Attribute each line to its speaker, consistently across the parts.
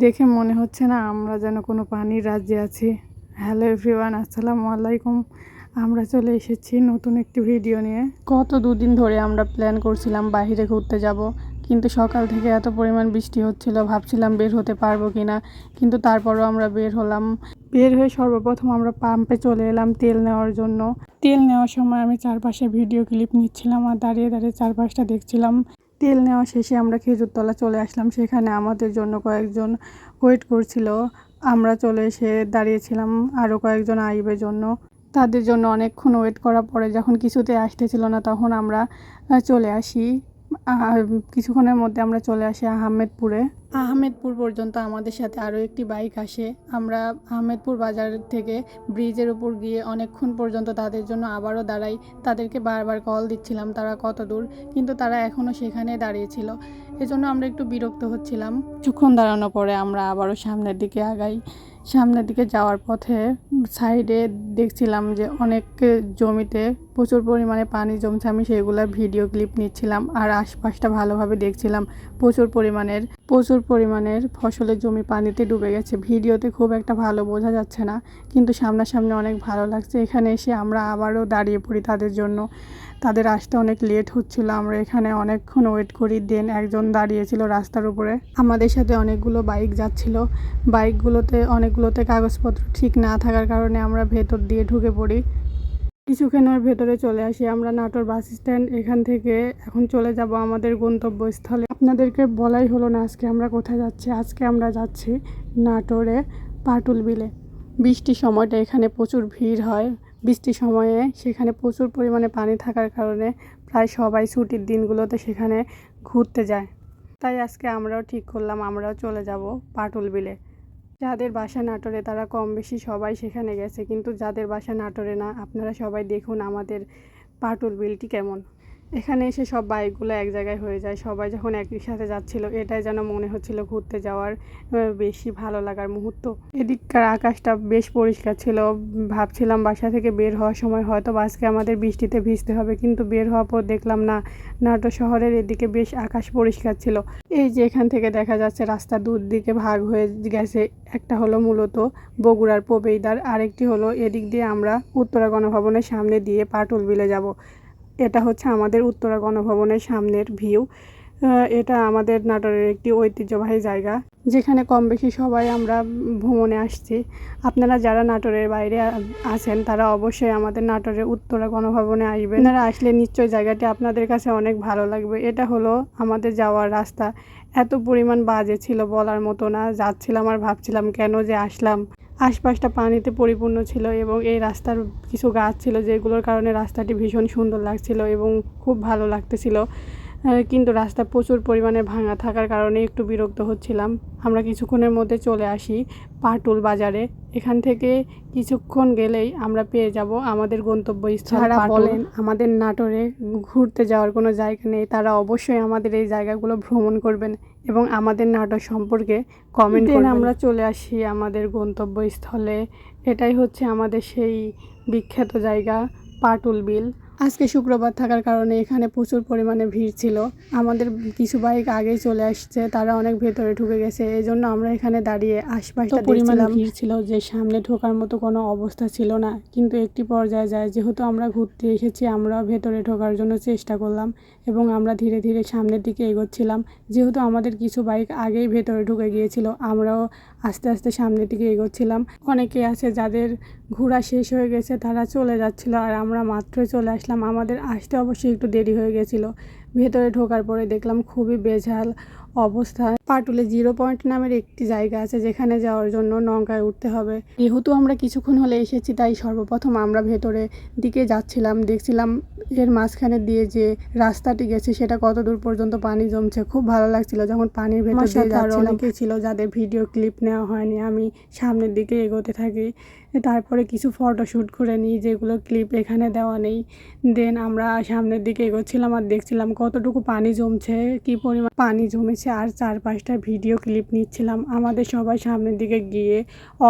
Speaker 1: দেখে মনে হচ্ছে না আমরা যেন কোনো পানির রাজ্যে আছি। হ্যালো এভরিওয়ান আসসালামু আলাইকুম। আমরা চলে এসেছি নতুন একটি ভিডিও নিয়ে। কত দুদিন ধরে আমরা প্ল্যান করছিলাম বাইরে ঘুরতে যাব, কিন্তু সকাল থেকে এত পরিমাণ বৃষ্টি হচ্ছিল, ভাবছিলাম বের হতে পারব কি না কিন্তু তারপরও আমরা বের হলাম। বের হয়ে সর্বপ্রথম আমরা পাম্পে চলে এলাম তেল নেওয়ার জন্য। তেল নেওয়ার সময় আমি চারপাশে ভিডিও ক্লিপ নিচ্ছিলাম আর দাঁড়িয়ে দাঁড়িয়ে চারপাশটা দেখছিলাম। তেল নেওয়া শেষে আমরা খেজুরতলা চলে আসলাম। সেখানে আমাদের জন্য কয়েকজন ওয়েট করছিল। আমরা চলে এসে দাঁড়িয়েছিলাম আরও কয়েকজন আইবের জন্য। তাদের জন্য অনেকক্ষণ ওয়েট করার পরে যখন কিছুতে আসতেছিল না তখন আমরা চলে আসি। কিছুক্ষণের মধ্যে আমরা চলে আসি আহমেদপুরে। আহমেদপুর পর্যন্ত আমাদের সাথে আরও একটি বাইক আসে। আমরা আহমেদপুর বাজার থেকে ব্রিজের উপর গিয়ে অনেকক্ষণ পর্যন্ত তাদের জন্য আবারও দাঁড়াই। তাদেরকে বারবার কল দিচ্ছিলাম, তারা কত দূর? কিন্তু তারা এখনও সেখানে দাঁড়িয়েছিল এজন্য আমরা একটু বিরক্ত হচ্ছিলাম। কিছুক্ষণ দাঁড়ানোর পরে আমরা আবারও সামনের দিকে আগাই। সামনের দিকে যাওয়ার পথে সাইডে দেখছিলাম যে অনেক জমিতে প্রচুর পরিমাণে পানি জমছে। আমি সেগুলোর ভিডিও ক্লিপ নিচ্ছিলাম আর আশপাশটা ভালোভাবে দেখছিলাম। প্রচুর পরিমাণের প্রচুর পরিমাণের ফসলের জমি পানিতে ডুবে গেছে। ভিডিওতে খুব একটা ভালো বোঝা যাচ্ছে না, কিন্তু সামনাসামনি অনেক ভালো লাগছে। এখানে এসে আমরা আবারও দাঁড়িয়ে পড়ি তাদের জন্য। তাদের আসতে অনেক লেট হচ্ছিল। আমরা এখানে অনেকক্ষণ ওয়েট করি। দেন একজন দাঁড়িয়েছিল রাস্তার উপরে। আমাদের সাথে অনেকগুলো বাইক যাচ্ছিল। বাইকগুলোতে অনেকগুলোতে কাগজপত্র ঠিক না থাকার কারণে আমরা ভেতর দিয়ে ঢুকে পড়ি। কিছুক্ষণের ভেতরে চলে আসি। আমরা নাটোর বাস স্ট্যান্ড এখান থেকে এখন চলে যাব আমাদের গন্তব্যস্থলে। আপনাদেরকে বলাই হলো না আজকে আমরা কোথায় যাচ্ছি। আজকে আমরা যাচ্ছি নাটোরে পাটুল বিলে বৃষ্টির সময়টা এখানে প্রচুর ভিড় হয়। বৃষ্টির সময়ে সেখানে প্রচুর পরিমাণে পানি থাকার কারণে প্রায় সবাই ছুটির দিনগুলোতে সেখানে ঘুরতে যায়। তাই আজকে আমরাও ঠিক করলাম, আমরাও চলে যাব পাটুল বিলে। যাদের বাসা নাটোরে তারা কম বেশি সবাই সেখানে গেছে, কিন্তু যাদের বাসা নাটোরে না, আপনারা সবাই দেখুন আমাদের পাটুল বিলটি কেমন। এখানে এসে সব বাইকগুলো এক জায়গায় হয়ে যায়। সবাই যখন একই সাথে যাচ্ছিল, এটাই যেন মনে হচ্ছিল ঘুরতে যাওয়ার বেশি ভালো লাগার মুহূর্ত। এদিককার আকাশটা বেশ পরিষ্কার ছিল। ভাবছিলাম বাসা থেকে বের হওয়ার সময় হয়তো আজকে আমাদের বৃষ্টিতে ভিজতে হবে, কিন্তু বের হওয়ার পর দেখলাম না নাটো শহরের এদিকে বেশ আকাশ পরিষ্কার ছিল। এই যে এখান থেকে দেখা যাচ্ছে রাস্তা দুদিকে ভাগ হয়ে গেছে। একটা হলো মূলত বগুড়ার প্রবেইদার আরেকটি হলো এদিক দিয়ে আমরা উত্তরা গণভবনের সামনে দিয়ে পাটুল বিলে যাব। এটা হচ্ছে আমাদের উত্তরা গণভবনের সামনের ভিউ। এটা আমাদের নাটোরের একটি ঐতিহ্যবাহী জায়গা, যেখানে কম বেশি সবাই আমরা ভ্রমণে আসছি। আপনারা যারা নাটোরের বাইরে আছেন, তারা অবশ্যই আমাদের নাটোরের উত্তরা গণভবনে আসবেন। আপনারা আসলে নিশ্চয়ই জায়গাটি আপনাদের কাছে অনেক ভালো লাগবে। এটা হলো আমাদের যাওয়ার রাস্তা। এত পরিমাণ বাজে ছিল বলার মতো না। যাচ্ছিলাম আর ভাবছিলাম কেন যে আসলাম। আশপাশটা পানিতে পরিপূর্ণ ছিল এবং এই রাস্তার কিছু গাছ ছিল যেগুলোর কারণে রাস্তাটি ভীষণ সুন্দর লাগছিল এবং খুব ভালো লাগতেছিল। কিন্তু রাস্তা প্রচুর পরিমাণে ভাঙা থাকার কারণে একটু বিরক্ত হচ্ছিলাম। আমরা কিছুক্ষণের মধ্যে চলে আসি পাটুল বাজারে। এখান থেকে কিছুক্ষণ গেলেই আমরা পেয়ে যাব আমাদের গন্তব্যস্থল যারা বলেন আমাদের নাটোরে ঘুরতে যাওয়ার কোনো জায়গা নেই তারা অবশ্যই আমাদের এই জায়গাগুলো ভ্রমণ করবেন এবং আমাদের নাটোর সম্পর্কে কমেন্ট করবেন। আমরা চলে আসি আমাদের গন্তব্যস্থলে। এটাই হচ্ছে আমাদের সেই বিখ্যাত জায়গা পাটুল বিল। আজকে শুক্রবার থাকার কারণে এখানে প্রচুর পরিমাণে ভিড় ছিল। আমাদের কিছু বাইক আগেই চলে আসছে তারা অনেক ভেতরে ঢুকে গেছে এই জন্য আমরা এখানে দাঁড়িয়ে আশপাশটা পরিমাণে ভিড় ছিল যে সামনে ঢোকার মতো কোনো অবস্থা ছিল না কিন্তু একটি পর্যায়ে যায় যেহেতু আমরা ঘুরতে এসেছি আমরা ভেতরে ঢোকার জন্য চেষ্টা করলাম এবং আমরা ধীরে ধীরে সামনের দিকে এগোচ্ছিলাম। যেহেতু আমাদের কিছু বাইক আগেই ভেতরে ঢুকে গিয়েছিল আমরাও আস্তে আস্তে সামনের দিকে এগোচ্ছিলাম। অনেকে আছে যাদের ঘোরা শেষ হয়ে গেছে, তারা চলে যাচ্ছিল আর আমরা মাত্রই চলে আসলাম। আমাদের আসতে অবশ্যই একটু দেরি হয়ে গেছিল। ভেতরে ঢোকার পরে দেখলাম খুবই বেঝাল অবস্থা। পাটুলে জিরো পয়েন্ট নামের একটি জায়গা আছে যেখানে যাওয়ার জন্য নৌকায় উঠতে হবে। যেহেতু আমরা কিছুক্ষণ হলে এসেছি তাই সর্বপ্রথম আমরা ভেতরে দিকে যাচ্ছিলাম। দেখছিলাম এর মাঝখানে দিয়ে যে রাস্তাটি গেছে সেটা কত দূর পর্যন্ত পানি জমছে। খুব ভালো লাগছিল যখন পানির ভেতর দিয়ে যাচ্ছিলাম। অনেকেই ছিল যাদের ভিডিও ক্লিপ নেওয়া হয়নি আমি সামনের দিকে এগোতে থাকি। তারপরে কিছু ফটোশ্যুট করে নিই যেগুলো ক্লিপ এখানে দেওয়া নেই। দেন আমরা সামনের দিকে এগোচ্ছিলাম আর দেখছিলাম কতটুকু পানি জমছে কি পরিমাণ পানি জমেছে। আর চারপাশটা ভিডিও ক্লিপ নিচ্ছিলাম। আমাদের সবাই সামনের দিকে গিয়ে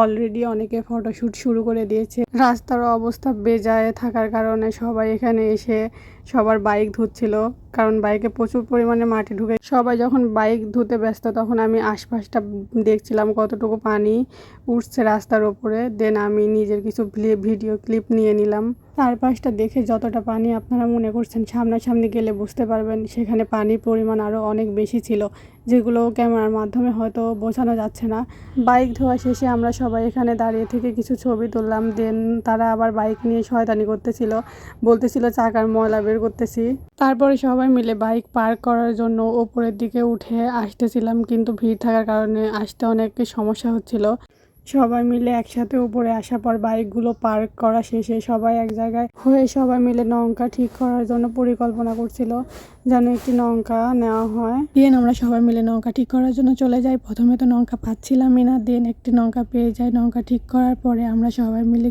Speaker 1: অলরেডি অনেকে ফটোশ্যুট শুরু করে দিয়েছে। রাস্তার অবস্থা বেজায় থাকার কারণে সবাই এখানে এসে সবার বাইক ধুচ্ছিল
Speaker 2: কারণ বাইকে প্রচুর পরিমাণে মাটি ঢুকে। সবাই যখন বাইক ধুতে ব্যস্ত, তখন আমি আশপাশটা দেখছিলাম কতটুকু পানি উঠছে রাস্তার ওপরে। দেন আমি নিজের কিছু ভিডিও ক্লিপ নিয়ে নিলাম। চারপাশটা দেখে যতটা পানি আপনারা মনে করছেন সামনাসামনি গেলে বুঝতে পারবেন, সেখানে পানির পরিমাণ আরও অনেক বেশি ছিল, যেগুলো ক্যামেরার মাধ্যমে হয়তো বোঝানো যাচ্ছে না। বাইক ধোয়া শেষে আমরা সবাই এখানে দাঁড়িয়ে থেকে কিছু ছবি তুললাম, দেন তারা আবার বাইক নিয়ে শয়তানি করতেছিল, বলতেছিল, চাকার ময়লা বের করতেছি। তারপরে সবাই মিলে বাইক পার্ক করার জন্য ওপরের দিকে উঠে আসতেছিলাম, কিন্তু ভিড় থাকার কারণে আসতে অনেক সমস্যা হচ্ছিল। সবাই মিলে একসাথে উপরে আসার পর বাইকগুলো পার্ক করা শেষে সবাই এক জায়গায় হয়ে সবাই মিলে নৌকা ঠিক করার জন্য পরিকল্পনা করছিল যেন একটি নৌকা নেওয়া হয়। দেন আমরা সবাই মিলে নৌকা ঠিক করার জন্য চলে যাই। প্রথমে তো নৌকা পাচ্ছিলামই না। দেন একটি নৌকা পেয়ে যাই। নৌকা ঠিক করার পরে আমরা সবাই মিলে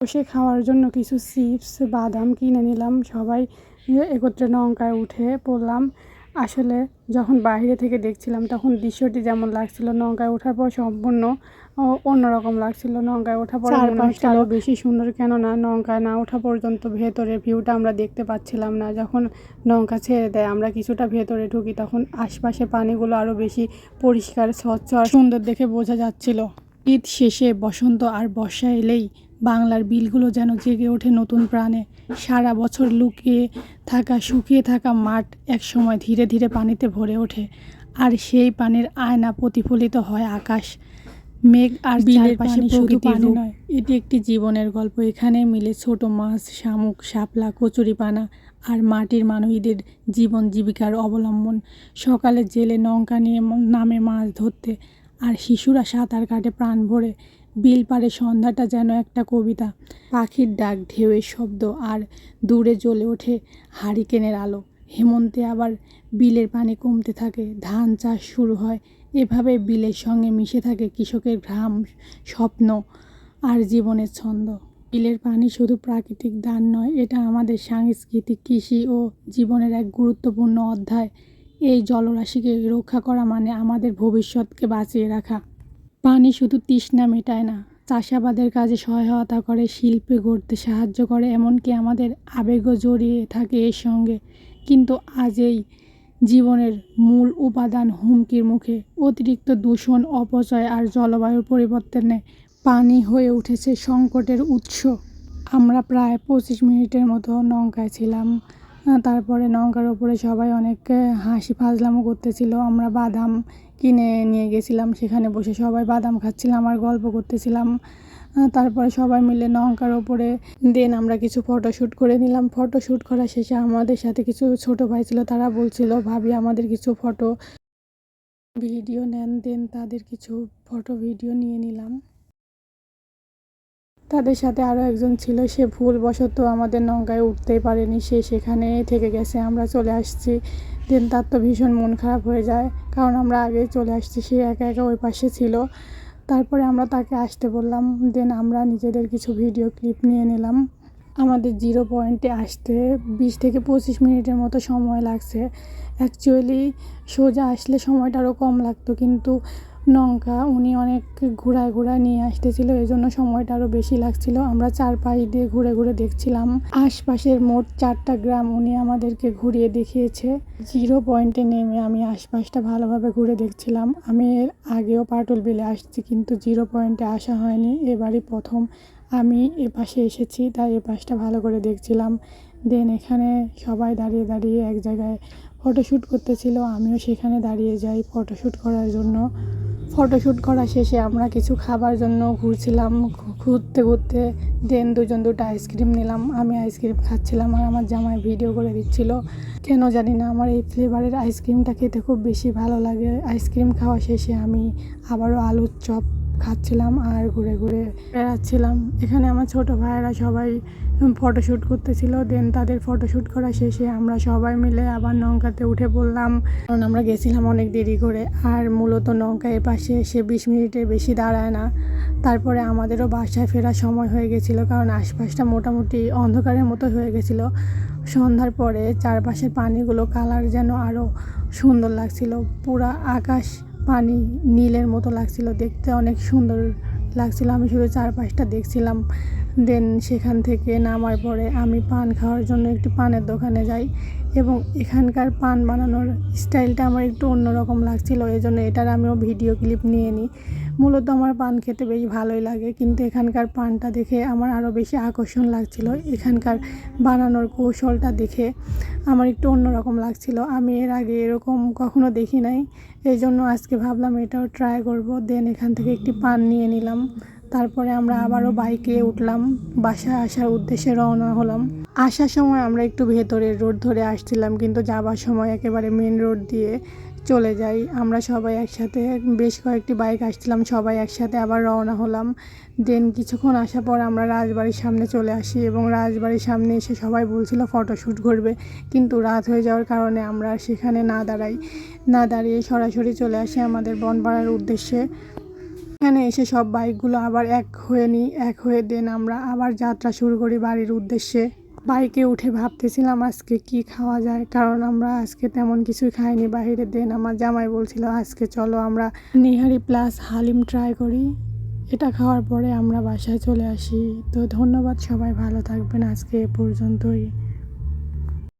Speaker 2: বসে খাওয়ার জন্য কিছু চিপস, বাদাম কিনে নিলাম। সবাই একত্রে নৌকায় উঠে পড়লাম। আসলে যখন বাইরে থেকে দেখছিলাম তখন দৃশ্যটি যেমন লাগছিল নৌকায় ওঠার পর সম্পূর্ণ অন্যরকম লাগছিল নৌকায় ওঠার পর। আরও বেশি সুন্দর কেননা নৌকায় না ওঠা পর্যন্ত ভেতরে ভিউটা আমরা দেখতে পাচ্ছিলাম না। যখন নৌকা ছেড়ে দেয় আমরা কিছুটা ভেতরে ঢুকি তখন আশপাশে পানিগুলো আরও বেশি পরিষ্কার স্বচ্ছ আর সুন্দর দেখে বোঝা যাচ্ছিল। ঈদ শেষে বসন্ত আর বর্ষা এলেই বাংলার বিলগুলো যেন জেগে ওঠে নতুন প্রাণে। সারা বছর লুকিয়ে থাকা শুকিয়ে থাকা মাঠ একসময় ধীরে ধীরে পানিতে ভরে ওঠে আর সেই পানির আয়না প্রতিফলিত হয় আকাশ মেঘ আর বিলের পাশে শুধু পানি নয় এটি একটি জীবনের গল্প। এখানে মিলে ছোট মাছ শামুক শাপলা কচুরিপানা আর মাটির মানুষদের জীবন জীবিকার অবলম্বন। সকালে জেলে নৌকা নিয়ে নামে মাছ ধরতে আর শিশুরা সাঁতার কাটে প্রাণ ভরে বিল পারে সন্ধ্যাটা যেন একটা কবিতা। পাখির ডাক, ঢেউয়ের শব্দ আর দূরে জ্বলে ওঠে হারিকেনের আলো। হেমন্তে আবার বিলের পানি কমতে থাকে। ধান চাষ শুরু হয়। এভাবে বিলের সঙ্গে মিশে থাকে কৃষকের ঘ্রাম স্বপ্ন আর জীবনের ছন্দ। বিলের পানি শুধু প্রাকৃতিক দান নয়, এটা আমাদের সাংস্কৃতিক, কৃষি ও জীবনের এক গুরুত্বপূর্ণ অধ্যায়। এই জলরাশিকে রক্ষা করা মানে আমাদের ভবিষ্যৎকে বাঁচিয়ে রাখা। পানি শুধু তৃষ্ণা মেটায় না, চাষাবাদের কাজে সহায়তা করে, শিল্পে গড়তে সাহায্য করে, এমনকি আমাদের আবেগও জড়িয়ে থাকে এর সঙ্গে। কিন্তু আজ এই জীবনের মূল উপাদান হুমকির মুখে। অতিরিক্ত দূষণ, অপচয় আর জলবায়ুর পরিবর্তনে পানি হয়ে উঠেছে সংকটের উৎস। আমরা প্রায় পঁচিশ মিনিটের মতো নৌকায় ছিলাম। তারপরে নৌকার ওপরে সবাই অনেক হাসি ফাজলামও করতেছিল। আমরা বাদাম কিনে নিয়ে গেছিলাম, সেখানে বসে সবাই বাদাম খাচ্ছিলাম আর গল্প করতেছিলাম। তারপরে সবাই মিলে নৌকার ওপরে দেন আমরা কিছু ফটোশ্যুট করে নিলাম। ফটোশ্যুট করা শেষে আমাদের সাথে কিছু ছোট ভাই ছিল, তারা বলছিল, ভাবি, আমাদের কিছু ফটো ভিডিও নেন। দেন তাদের কিছু ফটো ভিডিও নিয়ে নিলাম। তাদের সাথে আরও একজন ছিল, সে ভুলবশত আমাদের নৌকায় উঠতেই পারেনি। সে সেখানে থেকে গেছে। আমরা চলে আসছি। দেন তার তো ভীষণ মন খারাপ হয়ে যায়। কারণ আমরা আগে চলে আসছি, সে একা একা ওই পাশে ছিল। তারপরে আমরা তাকে আসতে বললাম। দেন আমরা নিজেদের কিছু ভিডিও ক্লিপ নিয়ে নিলাম। আমাদের জিরো পয়েন্টে আসতে বিশ থেকে পঁচিশ মিনিটের মতো সময় লাগছে। অ্যাকচুয়ালি সোজা আসলে সময়টা আরও কম লাগতো। কিন্তু নৌকা, উনি অনেক ঘোরায় ঘোরায় নিয়ে আসতেছিল এই জন্য সময়টা আরও বেশি লাগছিল। আমরা চার পাশ দিয়ে ঘুরে ঘুরে দেখছিলাম। আশপাশের মোট চারটা গ্রাম উনি আমাদেরকে ঘুরিয়ে দেখিয়েছে। জিরো পয়েন্টে নেমে আমি আশপাশটা ভালোভাবে ঘুরে দেখছিলাম। আমি এর আগেও পাটুল বিলে আসছি, কিন্তু জিরো পয়েন্টে আসা হয়নি। এবারই প্রথম আমি এ পাশে এসেছি, তাই এ পাশটা ভালো করে দেখছিলাম। দেন এখানে সবাই দাঁড়িয়ে দাঁড়িয়ে এক জায়গায় ফটোশ্যুট করতেছিল, আমিও সেখানে দাঁড়িয়ে যাই ফটোশ্যুট করার জন্য। ফটোশ্যুট করা শেষে আমরা কিছু খাবার জন্য ঘুরছিলাম, ঘুরতে ঘুরতে দেন দুজন দুটো আইসক্রিম নিলাম। আমি আইসক্রিম খাচ্ছিলাম আর আমার জামাই ভিডিও করে দিচ্ছিল। কেন জানি না, আমার এই ফ্লেভারের আইসক্রিমটা খেতে খুব বেশি ভালো লাগে। আইসক্রিম খাওয়া শেষে আমি আবারও আলুর চপ খাচ্ছিলাম আর ঘুরে ঘুরে বেড়াচ্ছিলাম। এখানে আমার ছোট ভাইয়েরা সবাই ফটোশ্যুট করতেছিল দেন তাদের ফটোশ্যুট করা শেষে আমরা সবাই মিলে আবার নৌকাতে উঠে পড়লাম। কারণ আমরা গেছিলাম অনেক দেরি করে, আর মূলত নৌকা এ পাশে এসে বিশ মিনিটের বেশি দাঁড়ায় না। তারপরে আমাদেরও বাসায় ফেরার সময় হয়ে গেছিল, কারণ আশপাশটা মোটামুটি অন্ধকারের মতো হয়ে গেছিল। সন্ধ্যার পরে চারপাশের পানিগুলো কালার যেন আরও সুন্দর লাগছিল, পুরা আকাশ পানি নীলের মতো লাগছিল দেখতে অনেক সুন্দর লাগছিল। আমি শুধু চারপাশটা দেখছিলাম। দেন সেখান থেকে নামার পরে আমি পান খাওয়ার জন্য একটি পানের দোকানে যাই এবং এখানকার পান বানানোর স্টাইলটা আমার একটু অন্যরকম লাগছিল এই জন্য এটার আমিও ভিডিও ক্লিপ নিয়ে নিই। মূলত আমার পান খেতে বেশ ভালোই লাগে, কিন্তু এখানকার পানটা দেখে আমার আরও বেশি আকর্ষণ লাগছিল। এখানকার বানানোর কৌশলটা দেখে আমার একটু অন্যরকম লাগছিল। আমি এর আগে এরকম কখনো দেখি নাই এই জন্য আজকে ভাবলাম এটাও ট্রাই করব। দেন এখান থেকে একটি পান নিয়ে নিলাম। তারপরে আমরা আবারও বাইকে উঠলাম, বাসায় আসার উদ্দেশ্যে রওনা হলাম। আসার সময় আমরা একটু ভেতরের রোড ধরে আসছিলাম, কিন্তু যাবার সময় একেবারে মেন রোড দিয়ে চলে যাই। আমরা সবাই একসাথে, বেশ কয়েকটি বাইক আসছিলাম, সবাই একসাথে আবার রওনা হলাম। দেন কিছুক্ষণ আসার পর আমরা রাজবাড়ির সামনে চলে আসি এবং রাজবাড়ির সামনে এসে সবাই বলছিল ফটোশ্যুট করবে, কিন্তু রাত হয়ে যাওয়ার কারণে আমরা সেখানে না দাঁড়াই। না দাঁড়িয়ে সরাসরি চলে আসি আমাদের বনপাড়ার উদ্দেশ্যে। এখানে এসে সব বাইকগুলো আবার এক হয়ে নিই, এক হয়ে দেন আমরা আবার যাত্রা শুরু করি বাড়ির উদ্দেশ্যে। বাইকে উঠে ভাবতেছিলাম আজকে কি খাওয়া যায়, কারণ আমরা আজকে তেমন কিছুই খাইনি। বাইরে দেন আমার জামাই বলছিল, আজকে চলো আমরা নিহারি প্লাস হালিম ট্রাই করি। এটা খাওয়ার পরে আমরা বাসায় চলে আসি। তো ধন্যবাদ সবাই, ভালো থাকবেন আজকে এ পর্যন্তই।